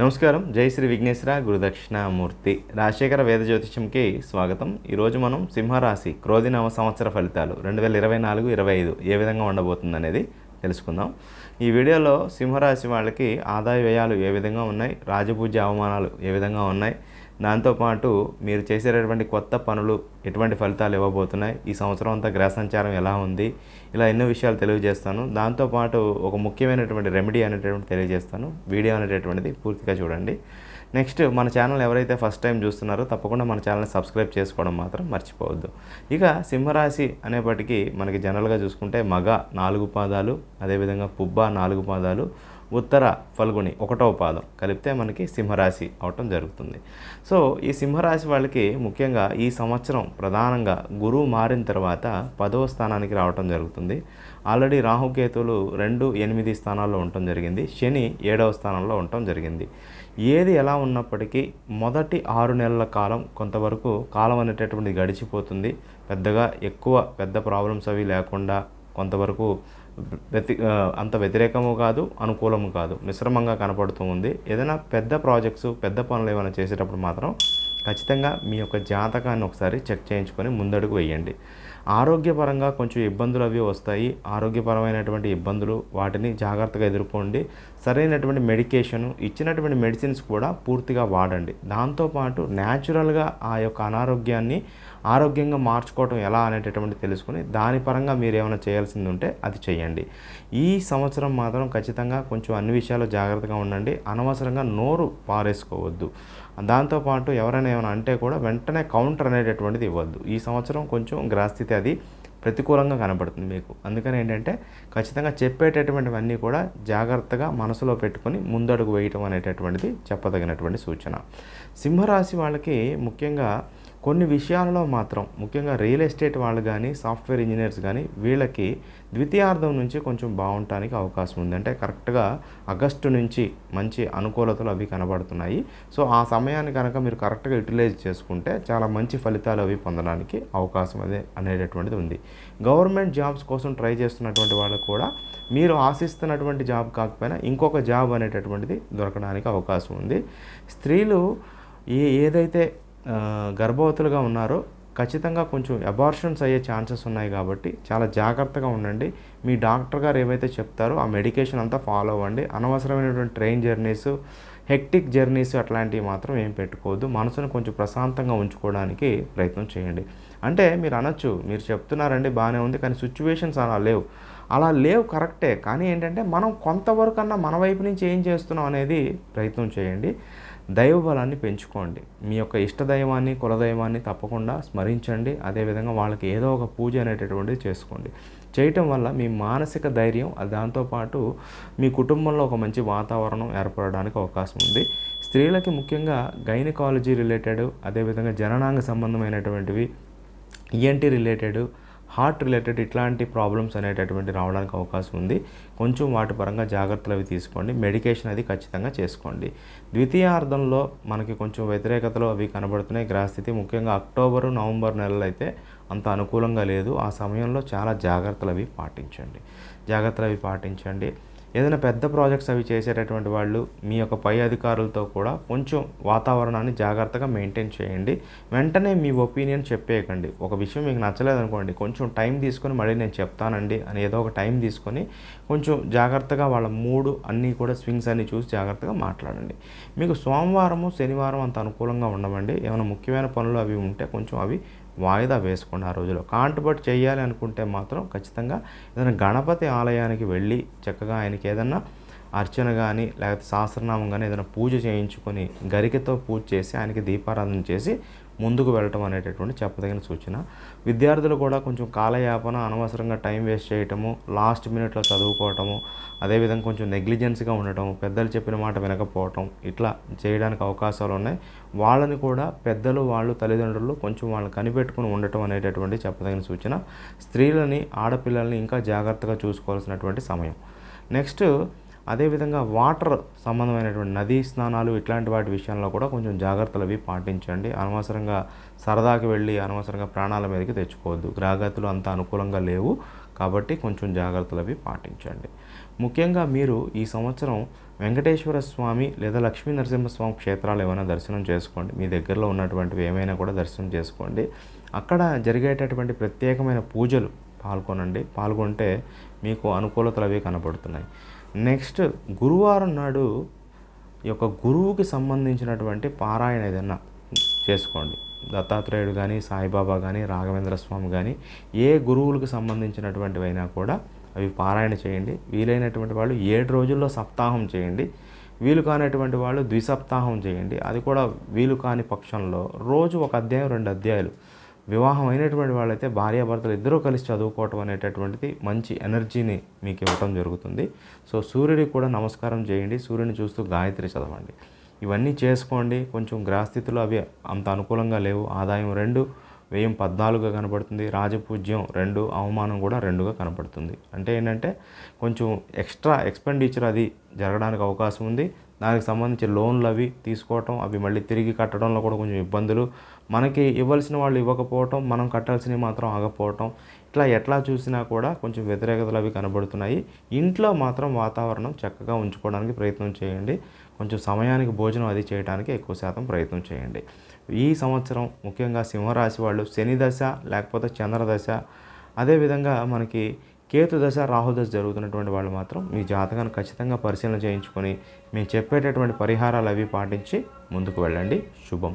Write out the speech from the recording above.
నమస్కారం. జై శ్రీ విఘ్నేశ్వర గురుదక్షిణామూర్తి. రాజశేఖర వేద జ్యోతిషంకి స్వాగతం. ఈరోజు మనం సింహరాశి క్రోధినవ సంవత్సర ఫలితాలు రెండు వేల ఇరవై నాలుగు ఇరవై ఐదు ఏ విధంగా ఉండబోతుంది అనేది తెలుసుకుందాం. ఈ వీడియోలో సింహరాశి వాళ్ళకి ఆదాయ వ్యయాలు ఏ విధంగా ఉన్నాయి రాజపూజ్య అవమానాలు ఏ విధంగా ఉన్నాయి దాంతోపాటు మీరు చేసేటటువంటి కొత్త పనులు ఎటువంటి ఫలితాలు ఇవ్వబోతున్నాయి? ఈ సంవత్సరం అంతా గ్రహ సంచారం ఎలా ఉంది? ఇలా ఎన్నో విషయాలు తెలియజేస్తాను. దాంతోపాటు ఒక ముఖ్యమైనటువంటి రెమెడీ అనేటటువంటి తెలియజేస్తాను. వీడియో అనేటటువంటిది పూర్తిగా చూడండి. నెక్స్ట్ మన ఛానల్ ఎవరైతే ఫస్ట్ టైం చూస్తున్నారో తప్పకుండా మన ఛానల్ని సబ్స్క్రైబ్ చేసుకోవడం మాత్రం మర్చిపోవద్దు. ఇక సింహరాశి అనేప్పటికీ మనకి జనరల్గా చూసుకుంటే మగ నాలుగు పాదాలు అదేవిధంగా పుబ్బ నాలుగు పాదాలు ఉత్తర ఫల్గుని ఒకటవ పాదం కలిపితే మనకి సింహరాశి అవటం జరుగుతుంది. సో ఈ సింహరాశి వాళ్ళకి ముఖ్యంగా ఈ సంవత్సరం ప్రధానంగా గురువు మారిన తర్వాత పదవ స్థానానికి రావటం జరుగుతుంది. ఆల్రెడీ రాహుకేతువులు రెండు ఎనిమిది స్థానాల్లో ఉండటం జరిగింది. శని ఏడవ స్థానంలో ఉండటం జరిగింది. ఏది ఎలా ఉన్నప్పటికీ మొదటి ఆరు నెలల కాలం కొంతవరకు కాలం అనేటటువంటిది గడిచిపోతుంది. పెద్దగా ఎక్కువ పెద్ద ప్రాబ్లమ్స్ అవి లేకుండా కొంతవరకు వ్యతి అంత వ్యతిరేకము కాదు అనుకూలము కాదు. మిశ్రమంగా కనపడుతూ ఉంది. ఏదైనా పెద్ద ప్రాజెక్ట్స్ పెద్ద పనులు ఏమైనా చేసేటప్పుడు మాత్రం ఖచ్చితంగా మీ యొక్క జాతకాన్ని ఒకసారి చెక్ చేయించుకొని ముందడుగు వేయండి. ఆరోగ్యపరంగా కొంచెం ఇబ్బందులు అవి వస్తాయి. ఆరోగ్యపరమైనటువంటి ఇబ్బందులు వాటిని జాగ్రత్తగా ఎదుర్కోండి. సరైనటువంటి మెడికేషన్ ఇచ్చినటువంటి మెడిసిన్స్ కూడా పూర్తిగా వాడండి. దాంతోపాటు న్యాచురల్గా ఆ యొక్క అనారోగ్యాన్ని ఆరోగ్యంగా మార్చుకోవటం ఎలా అనేటటువంటి తెలుసుకుని దాని పరంగా మీరు ఏమైనా చేయాల్సింది ఉంటే అది చేయండి. ఈ సంవత్సరం మాత్రం ఖచ్చితంగా కొంచెం అన్ని విషయాలు జాగ్రత్తగా ఉండండి. అనవసరంగా నోరు పారేసుకోవద్దు. దాంతోపాటు ఎవరైనా ఏమైనా అంటే కూడా వెంటనే కౌంటర్ అనేటటువంటిది ఇవ్వద్దు. ఈ సంవత్సరం కొంచెం గ్రాస్థితి అది ప్రతికూలంగా కనబడుతుంది మీకు. అందుకని ఏంటంటే ఖచ్చితంగా చెప్పేటటువంటివన్నీ కూడా జాగ్రత్తగా మనసులో పెట్టుకొని ముందడుగు వేయటం అనేటటువంటిది చెప్పదగినటువంటి సూచన. సింహరాశి వాళ్ళకి ముఖ్యంగా కొన్ని విషయాలలో మాత్రం ముఖ్యంగా రియల్ ఎస్టేట్ వాళ్ళు కానీ సాఫ్ట్వేర్ ఇంజనీర్స్ కానీ వీళ్ళకి ద్వితీయార్థం నుంచి కొంచెం బాగుంటానికి అవకాశం ఉంది. అంటే కరెక్ట్గా ఆగస్టు నుంచి మంచి అనుకూలతలు అవి కనబడుతున్నాయి. సో ఆ సమయాన్ని కనుక మీరు కరెక్ట్గా యూటిలైజ్ చేసుకుంటే చాలా మంచి ఫలితాలు అవి పొందడానికి అవకాశం అదే అనేటటువంటిది ఉంది. గవర్నమెంట్ జాబ్స్ కోసం ట్రై చేస్తున్నటువంటి వాళ్ళు కూడా మీరు ఆశిస్తున్నటువంటి జాబ్ కాకపోయినా ఇంకొక జాబ్ అనేటటువంటిది దొరకడానికి అవకాశం ఉంది. స్త్రీలు ఏ ఏదైతే గర్భవతులుగా ఉన్నారో ఖచ్చితంగా కొంచెం అబార్షన్స్ అయ్యే ఛాన్సెస్ ఉన్నాయి కాబట్టి చాలా జాగ్రత్తగా ఉండండి. మీ డాక్టర్ గారు ఏవైతే చెప్తారో ఆ మెడికేషన్ అంతా ఫాలో అవ్వండి. అనవసరమైనటువంటి ట్రైన్ జర్నీస్ హెక్టిక్ జర్నీస్ అట్లాంటివి మాత్రం ఏం పెట్టుకోవద్దు. మనసును కొంచెం ప్రశాంతంగా ఉంచుకోవడానికి ప్రయత్నం చేయండి. అంటే మీరు అనొచ్చు మీరు చెప్తున్నారండి బాగానే ఉంది కానీ సిచ్యువేషన్స్ అలా లేవు. అలా లేవు కరెక్టే. కానీ ఏంటంటే మనం కొంతవరకు అన్నా మన వైపు నుంచి ఏం చేస్తున్నాం అనేది ప్రయత్నం చేయండి. దైవ బలాన్ని పెంచుకోండి. మీ యొక్క ఇష్టదైవాన్ని కులదైవాన్ని తప్పకుండా స్మరించండి. అదేవిధంగా వాళ్ళకి ఏదో ఒక పూజ అనేటటువంటిది చేసుకోండి. చేయటం వల్ల మీ మానసిక ధైర్యం దాంతోపాటు మీ కుటుంబంలో ఒక మంచి వాతావరణం ఏర్పడడానికి అవకాశం ఉంది. స్త్రీలకి ముఖ్యంగా గైనకాలజీ రిలేటెడ్ అదేవిధంగా జననాంగ సంబంధమైనటువంటివి ఈఎన్టీ రిలేటెడ్ హార్ట్ రిలేటెడ్ ఇట్లాంటి ప్రాబ్లమ్స్ అనేటటువంటి రావడానికి అవకాశం ఉంది. కొంచెం వాటి పరంగా జాగ్రత్తలు అవి తీసుకోండి. మెడికేషన్ అది ఖచ్చితంగా చేసుకోండి. ద్వితీయార్థంలో మనకి కొంచెం వ్యతిరేకతలు అవి కనబడుతున్నాయి. గ్రహస్థితి ముఖ్యంగా అక్టోబరు నవంబర్ నెలలు అయితే అంత అనుకూలంగా లేదు. ఆ సమయంలో చాలా జాగ్రత్తలు అవి పాటించండి. జాగ్రత్తలు అవి పాటించండి. ఏదైనా పెద్ద ప్రాజెక్ట్స్ అవి చేసేటటువంటి వాళ్ళు మీ యొక్క పై అధికారులతో కూడా కొంచెం వాతావరణాన్ని జాగ్రత్తగా మెయింటైన్ చేయండి. వెంటనే మీ ఒపీనియన్ చెప్పేయకండి. ఒక విషయం మీకు నచ్చలేదు అనుకోండి కొంచెం టైం తీసుకొని మళ్ళీ నేను చెప్తానండి అని ఏదో ఒక టైం తీసుకొని కొంచెం జాగ్రత్తగా వాళ్ళ మూడు అన్నీ కూడా స్వింగ్స్ అన్నీ చూసి జాగ్రత్తగా మాట్లాడండి. మీకు సోమవారము శనివారం అంత అనుకూలంగా ఉండవండి. ఏమైనా ముఖ్యమైన పనులు అవి ఉంటే కొంచెం అవి వాయిదా వేసుకున్న ఆ రోజులో కాంట్రిబ్యూట్ చేయాలి అనుకుంటే మాత్రం ఖచ్చితంగా ఏదైనా గణపతి ఆలయానికి వెళ్ళి చక్కగా ఆయనకి ఏదన్నా అర్చన కానీ లేకపోతే సహస్రనామం కానీ ఏదైనా పూజ చేయించుకొని గరికతో పూజ చేసి ఆయనకి దీపారాధన చేసి ముందుకు వెళ్ళటం అనేటటువంటి చెప్పదగిన సూచన. విద్యార్థులు కూడా కొంచెం కాలయాపన అనవసరంగా టైం వేస్ట్ చేయటము లాస్ట్ మినిట్లో చదువుకోవటము అదేవిధంగా కొంచెం నెగ్లిజెన్స్గా ఉండటం పెద్దలు చెప్పిన మాట వినకపోవటం ఇట్లా చేయడానికి అవకాశాలు ఉన్నాయి. వాళ్ళని కూడా పెద్దలు వాళ్ళు తల్లిదండ్రులు కొంచెం వాళ్ళని కనిపెట్టుకుని ఉండటం అనేటటువంటి చెప్పదగిన సూచన. స్త్రీలని ఆడపిల్లల్ని ఇంకా జాగ్రత్తగా చూసుకోవాల్సినటువంటి సమయం. నెక్స్ట్ అదేవిధంగా వాటర్ సంబంధమైనటువంటి నదీ స్నానాలు ఇట్లాంటి వాటి విషయంలో కూడా కొంచెం జాగ్రత్తలు అవి పాటించండి. అనవసరంగా సరదాకి వెళ్ళి అనవసరంగా ప్రాణాల మీదకి తెచ్చుకోవద్దు. గ్రాగతులు అంత అనుకూలంగా లేవు కాబట్టి కొంచెం జాగ్రత్తలు అవి పాటించండి. ముఖ్యంగా మీరు ఈ సంవత్సరం వెంకటేశ్వర స్వామి లేదా లక్ష్మీ నరసింహస్వామి క్షేత్రాలు ఏమైనా దర్శనం చేసుకోండి. మీ దగ్గరలో ఉన్నటువంటివి ఏమైనా కూడా దర్శనం చేసుకోండి. అక్కడ జరిగేటటువంటి ప్రత్యేకమైన పూజలు పాల్గొనండి. పాల్గొంటే మీకు అనుకూలతలు అవి కనపడుతున్నాయి నెక్స్ట్ గురువారం నాడు ఈ యొక్క గురువుకి సంబంధించినటువంటి పారాయణ ఏదైనా చేసుకోండి. దత్తాత్రేయుడు కానీ సాయిబాబా కానీ రాఘవేంద్ర స్వామి కానీ ఏ గురువులకు సంబంధించినటువంటివైనా కూడా అవి పారాయణ చేయండి. వీలైనటువంటి వాళ్ళు ఏడు రోజుల్లో సప్తాహం చేయండి. వీలు కానటువంటి వాళ్ళు ద్విసప్తాహం చేయండి. అది కూడా వీలు కాని పక్షంలో రోజు ఒక అధ్యాయం రెండు అధ్యాయాలు వివాహం అయినటువంటి వాళ్ళైతే భార్యాభర్తలు ఇద్దరూ కలిసి చదువుకోవటం అనేటటువంటిది మంచి ఎనర్జీని మీకు ఇవ్వటం జరుగుతుంది. సో సూర్యుడికి కూడా నమస్కారం చేయండి. సూర్యుని చూస్తూ గాయత్రి చదవండి. ఇవన్నీ చేసుకోండి. కొంచెం గ్రహస్థితులు అవి అంత అనుకూలంగా లేవు. ఆదాయం రెండు వ్యయం పద్నాలుగుగా కనపడుతుంది రాజపూజ్యం రెండు అవమానం కూడా రెండుగా కనపడుతుంది అంటే ఏంటంటే కొంచెం ఎక్స్ట్రా ఎక్స్పెండిచర్ అది జరగడానికి అవకాశం ఉంది. దానికి సంబంధించి లోన్లు అవి తీసుకోవటం అవి మళ్ళీ తిరిగి కట్టడంలో కూడా కొంచెం ఇబ్బందులు మనకి ఇవ్వాల్సిన వాళ్ళు ఇవ్వకపోవటం మనం కట్టాల్సినవి మాత్రం ఆగపోవటం ఇట్లా ఎట్లా చూసినా కూడా కొంచెం వ్యతిరేకతలు అవి కనబడుతున్నాయి. ఇంట్లో మాత్రం వాతావరణం చక్కగా ఉంచుకోవడానికి ప్రయత్నం చేయండి. కొంచెం సమయానికి భోజనం అది చేయడానికి ఎక్కువ శాతం ప్రయత్నం చేయండి. ఈ సంవత్సరం ముఖ్యంగా సింహరాశి వాళ్ళు శని దశ లేకపోతే చంద్రదశ అదేవిధంగా మనకి కేతు దశ రాహుదశ జరుగుతున్నటువంటి వాళ్ళు మాత్రం మీ జాతకాన్ని ఖచ్చితంగా పరిశీలన చేయించుకొని మేము చెప్పేటటువంటి పరిహారాలు అవి పాటించి ముందుకు వెళ్ళండి. శుభం.